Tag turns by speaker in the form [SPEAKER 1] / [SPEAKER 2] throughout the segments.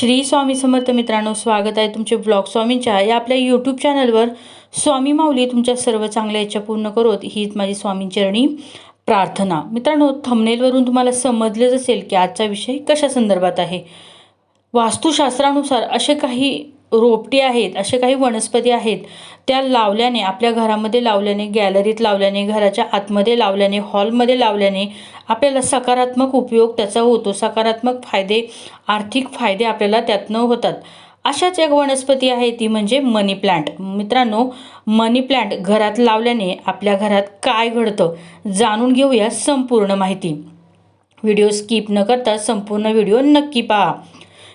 [SPEAKER 1] श्री स्वामी समर्थ मित्रांनो स्वागत आहे तुमचे ब्लॉग स्वामींच्या या आपल्या यूट्यूब चॅनलवर स्वामी माऊली तुमच्या सर्व चांगल्या इच्छा पूर्ण करोत हीच माझी स्वामींचरणी प्रार्थना. मित्रांनो थंबनेलवरून तुम्हाला समजलेच असेल की आजचा विषय कशा संदर्भात आहे? वास्तुशास्त्रानुसार असे काही रोपटे आहेत असे काही वनस्पती आहेत त्या लावल्याने आपल्या घरामध्ये लावल्याने गॅलरीत लावल्याने घराच्या आतमध्ये लावल्याने हॉलमध्ये लावल्याने आपल्याला सकारात्मक उपयोग त्याचा होतो. सकारात्मक फायदे आर्थिक फायदे आपल्याला त्यातनं होतात. अशाच एक वनस्पती आहे ती म्हणजे मनी प्लांट. मित्रांनो मनी प्लांट घरात लावल्याने आपल्या घरात काय घडतं जाणून घेऊया संपूर्ण माहिती. व्हिडिओ स्किप न करता संपूर्ण व्हिडिओ नक्की पहा.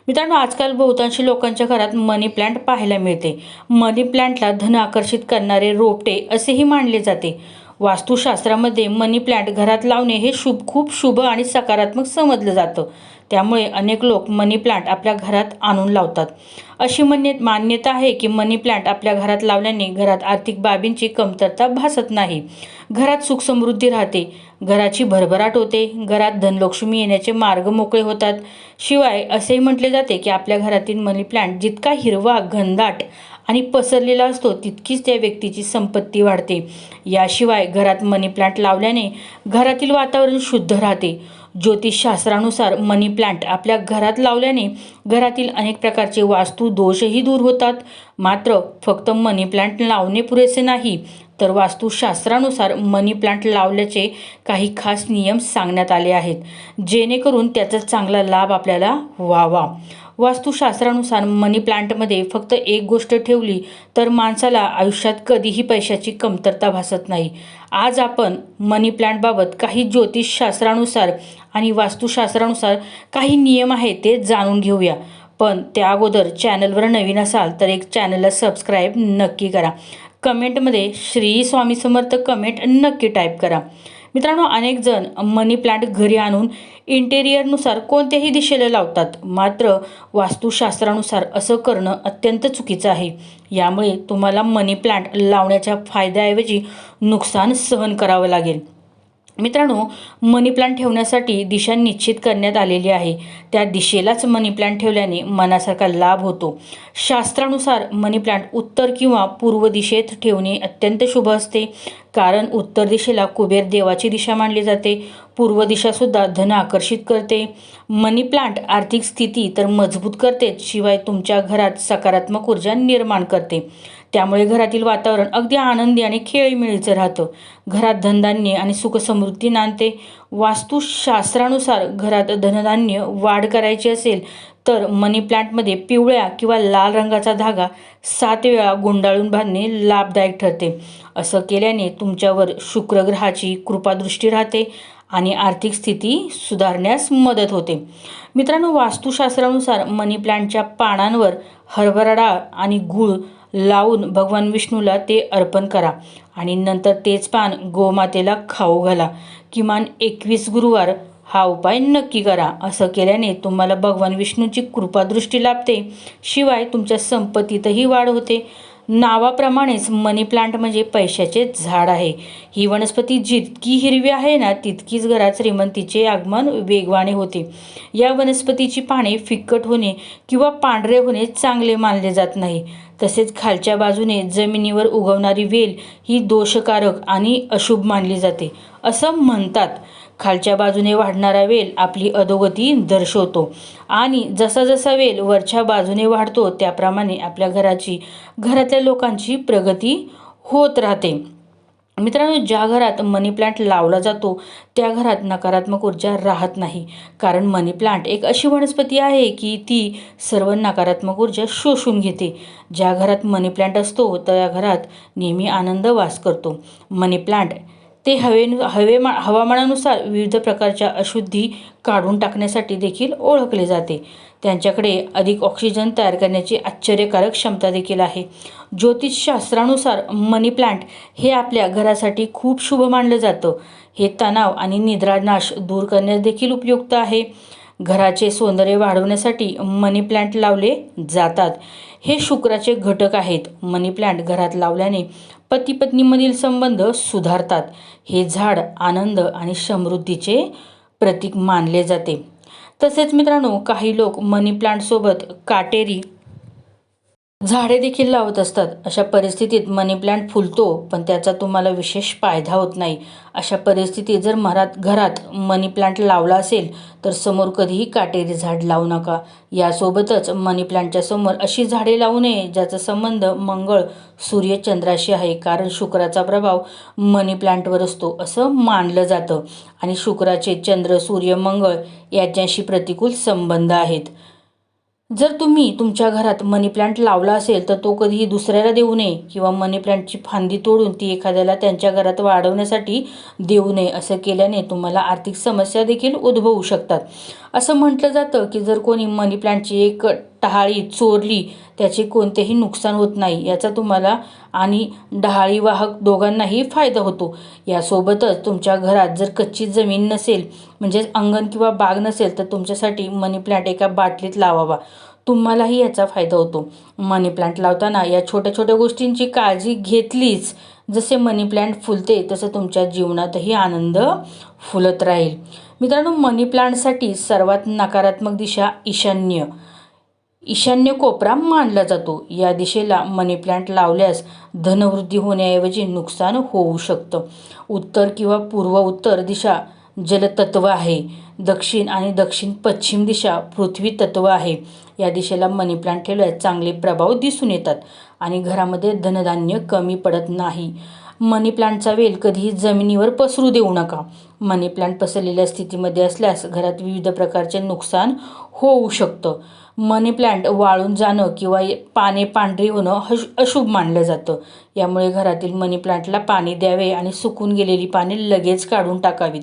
[SPEAKER 1] मित्रांनो आजकाल बहुतांशी लोकांच्या घरात मनी प्लांट पाहायला मिळते. मनी प्लांटला धन आकर्षित करणारे रोपटे असेही मानले जाते. वास्तुशास्त्रामध्ये मनी प्लांट घरात लावणे हे शुभ खूप शुभ आणि सकारात्मक समजलं जातं. त्यामुळे अनेक लोक मनी प्लांट आपल्या घरात आणून लावतात. अशी मान्य मान्यता आहे की मनी प्लांट आपल्या घरात लावल्याने घरात आर्थिक बाबींची कमतरता भासत नाही. घरात सुख समृद्धी राहते. घराची भरभराट होते. घरात धनलक्ष्मी येण्याचे मार्ग मोकळे होतात. शिवाय असेही म्हटले जाते की आपल्या घरातील मनी प्लांट जितका हिरवा घनदाट आणि पसरलेला असतो तितकीच त्या व्यक्तीची संपत्ती वाढते. याशिवाय घरात मनी प्लांट लावल्याने घरातील वातावरण शुद्ध राहते. ज्योतिषशास्त्रानुसार मनी प्लांट आपल्या घरात लावल्याने घरातील अनेक प्रकारचे वास्तू दोषही दूर होतात. मात्र फक्त मनी प्लांट लावणे पुरेसे नाही तर वास्तुशास्त्रानुसार मनी प्लांट लावल्याचे काही खास नियम सांगण्यात आले आहेत जेणेकरून त्याचा चांगला लाभ आपल्याला व्हावा. वास्तुशास्त्रानुसार मनी प्लांटमध्ये फक्त एक गोष्ट ठेवली तर माणसाला आयुष्यात कधीही पैशाची कमतरता भासत नाही. आज आपण मनी प्लांटबाबत काही ज्योतिषशास्त्रानुसार आणि वास्तुशास्त्रानुसार काही नियम आहेत ते जाणून घेऊया. पण त्या अगोदर चॅनलवर नवीन असाल तर एक चॅनलला सबस्क्राईब नक्की करा. कमेंटमध्ये श्री स्वामी समर्थ कमेंट नक्की टाईप करा. मित्रांनो अनेक जण मनी प्लांट घरी आणून इंटेरियरनुसार कोणत्याही दिशेला लावतात. मात्र वास्तुशास्त्रानुसार असं करणं अत्यंत चुकीचं आहे. यामुळे तुम्हाला मनी प्लांट लावण्याच्या फायद्याऐवजी नुकसान सहन करावं लागेल. मित्रांनो मनी प्लांट ठेवण्यासाठी दिशा निश्चित करण्यात आलेली आहे. त्या दिशेलाच मनी प्लांट ठेवल्याने मनासारखा लाभ होतो. शास्त्रानुसार मनी प्लांट उत्तर किंवा पूर्व दिशेत ठेवणे अत्यंत शुभ असते. कारण उत्तर दिशेला कुबेर देवाची दिशा मानली जाते. पूर्व दिशासुद्धा धन आकर्षित करते. मनी प्लांट आर्थिक स्थिती तर मजबूत करतेच शिवाय तुमच्या घरात सकारात्मक ऊर्जा निर्माण करते. त्यामुळे घरातील वातावरण अगदी आनंदी आणि खेळीमेळीचं राहतं. घरात धनधान्य आणि सुखसमृद्धी नांदते. वास्तुशास्त्रानुसार घरात धनधान्य वाढ करायची असेल तर मनी प्लांटमध्ये पिवळ्या किंवा लाल रंगाचा धागा सात वेळा गुंडाळून बांधणे लाभदायक ठरते. असं केल्याने तुमच्यावर शुक्रग्रहाची कृपादृष्टी राहते आणि आर्थिक स्थिती सुधारण्यास मदत होते. मित्रांनो वास्तुशास्त्रानुसार मनी प्लांटच्या पानांवर हरभरा डाळ आणि गूळ लावून भगवान विष्णूला ते अर्पण करा. आणि नंतर तेच पान गोमातेला खाऊ घाला. किमान एकवीस गुरुवार हा उपाय नक्की करा. असं केल्याने तुम्हाला भगवान विष्णूची कृपादृष्टी लाभते. शिवाय तुमच्या संपत्तीतही वाढ होते. नावाप्रमाणेच मनी प्लांट म्हणजे पैशाचे झाड आहे. ही वनस्पती जितकी हिरवी आहे ना तितकीच घरात श्रीमंतीचे आगमन वेगवाने होते. या वनस्पतीची पाने फिक्कट होणे किंवा पांढरे होणे चांगले मानले जात नाही. तसेच खालच्या बाजूने जमिनीवर उगवणारी वेल ही दोषकारक आणि अशुभ मानली जाते. असं म्हणतात खालच्या बाजूने वाढणारा वेल आपली अधोगती दर्शवतो आणि जसा जसा वेल वरच्या बाजूने वाढतो त्याप्रमाणे आपल्या घराची घरातल्या लोकांची प्रगती होत राहते. मित्रांनो ज्या घरात मनी प्लांट लावला जातो त्या घरात नकारात्मक ऊर्जा राहत नाही. कारण मनी प्लांट एक अशी वनस्पती आहे की ती सर्व नकारात्मक ऊर्जा शोषून घेते. ज्या घरात मनी प्लांट असतो त्या घरात नेहमी आनंद वास करतो. मनी प्लांट ते हवे हवेमा हवामानानुसार विविध प्रकारच्या अशुद्धी काढून टाकण्यासाठी देखील ओळखले जाते. त्यांच्याकडे अधिक ऑक्सिजन तयार करण्याची आश्चर्यकारक क्षमता देखील आहे. ज्योतिषशास्त्रानुसार मनी प्लांट हे आपल्या घरासाठी खूप शुभ मानलं जातं. हे तणाव आणि निद्रानाश दूर करण्यास देखील उपयुक्त आहे. घराचे सौंदर्य वाढवण्यासाठी मनी प्लांट लावले जातात. हे शुक्राचे घटक आहेत. मनी प्लांट घरात लावल्याने पती पत्नीमधील संबंध सुधारतात. हे झाड आनंद आणि समृद्धीचे प्रतीक मानले जाते. तसेच मित्रांनो काही लोक मनी प्लांटसोबत काटेरी झाडे देखील लावत असतात. अशा परिस्थितीत मनी प्लांट फुलतो पण त्याचा तुम्हाला विशेष फायदा होत नाही. अशा परिस्थितीत जर मरात घरात मनी प्लांट लावला असेल तर समोर कधीही काटेरी झाड लावू नका. यासोबतच मनी प्लांटच्या समोर अशी झाडे लावू नये ज्याचा संबंध मंगळ सूर्य चंद्राशी आहे. कारण शुक्राचा प्रभाव मनी प्लांटवर असतो असं मानलं जातं. आणि शुक्राचे चंद्र सूर्य मंगळ याच्याशी प्रतिकूल संबंध आहेत. जर तुम्ही तुमच्या घरात मनी प्लांट लावला असेल तर तो कधीही दुसऱ्याला देऊ नये किंवा मनी प्लांटची फांदी तोडून ती एखाद्याला त्यांच्या घरात वाढवण्यासाठी देऊ नये असं केल्याने तुम्हाला आर्थिक समस्या देखील उद्भवू शकतात. असं म्हटलं जातं की जर कोणी मनी प्लांटची एक टहाळी चोरली त्याचे कोणतेही नुकसान होत नाही. याचा तुम्हाला आणि डहाळी वाहक दोघांनाही फायदा होतो. यासोबतच तुमच्या घरात जर कच्ची जमीन नसेल म्हणजेच अंगण किंवा बाग नसेल तर तुमच्यासाठी मनी प्लांट एका बाटलीत लावावा. तुम्हालाही याचा फायदा होतो. मनी प्लांट लावताना या छोट्या छोट्या गोष्टींची काळजी घेतलीच. जसे मनी प्लांट फुलते तसं तुमच्या जीवनातही आनंद फुलत राहील. मित्रांनो मनी प्लांटसाठी सर्वात नकारात्मक दिशा ईशान्य. ईशान्य कोपरा मानला जातो. या दिशेला मनी प्लांट लावल्यास धनवृद्धी होण्याऐवजी नुकसान होऊ शकतं. उत्तर किंवा पूर्व उत्तर दिशा जलतत्व आहे. दक्षिण आणि दक्षिण पश्चिम दिशा पृथ्वी तत्व आहे. या दिशेला मनी प्लांट ठेवल्यास चांगले प्रभाव दिसून येतात आणि घरामध्ये धनधान्य कमी पडत नाही. मनी प्लांटचा वेल कधीही जमिनीवर पसरू देऊ नका. मनी प्लांट पसरलेल्या स्थितीमध्ये असल्यास घरात विविध प्रकारचे नुकसान होऊ शकतं. मनी प्लांट वाळून जाणं किंवा पाने पांढरी होणं हश अशुभ मानलं जातं. यामुळे घरातील मनी प्लांटला पाणी द्यावे आणि सुकून गेलेली पाने लगेच काढून टाकावीत.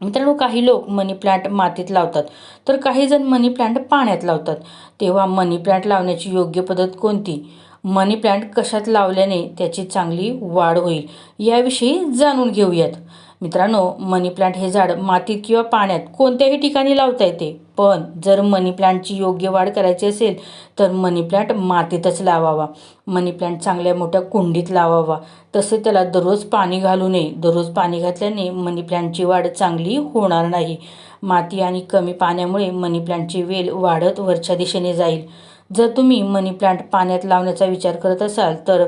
[SPEAKER 1] मित्रांनो काही लोक मनी प्लांट मातीत लावतात तर काही जण मनी प्लांट पाण्यात लावतात. तेव्हा मनी प्लांट लावण्याची योग्य पद्धत कोणती? मनी प्लांट कशात लावल्याने त्याची चांगली वाढ होईल याविषयी जाणून घेऊयात. मित्रांनो मनी प्लांट हे झाड मातीत किंवा पाण्यात कोणत्याही ठिकाणी लावता येते. पण जर मनी प्लांटची योग्य वाढ करायची असेल तर मनी प्लांट मातीतच लावावा. मनी प्लांट चांगल्या मोठ्या कुंडीत लावावा. तसे त्याला दररोज पाणी घालू नये. दररोज पाणी घातल्याने मनी प्लांटची वाढ चांगली होणार नाही. माती आणि कमी पाण्यामुळे मनी प्लांटची वेल वाढत वरच्या दिशेने जाईल. जर तुम्ही मनी प्लांट पाण्यात लावण्याचा विचार करत असाल तर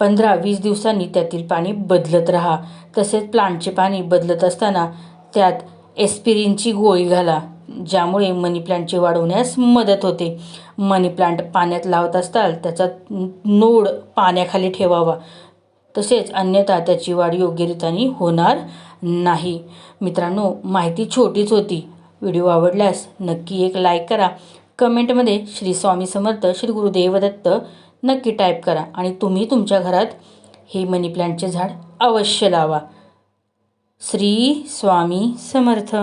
[SPEAKER 1] पंधरा वीस दिवसांनी त्यातील पाणी बदलत राहा. तसेच प्लांटचे पाणी बदलत असताना त्यात एस्पिरिनची गोळी घाला ज्यामुळे मनी प्लांटची वाढवण्यास मदत होते. मनी प्लांट पाण्यात लावत असताल त्याचा नोड पाण्याखाली ठेवावा. तसेच अन्यथा त्याची वाढ योग्यरित्याने होणार नाही. मित्रांनो माहिती छोटीच होती. व्हिडिओ आवडल्यास नक्की एक लाईक करा. कमेंटमध्ये श्री स्वामी समर्थ श्री गुरुदेव दत्त नक्की टाईप करा आणि तुम्ही तुमच्या घरात हे मनी प्लांटचे झाड अवश्य लावा. श्री स्वामी समर्थ.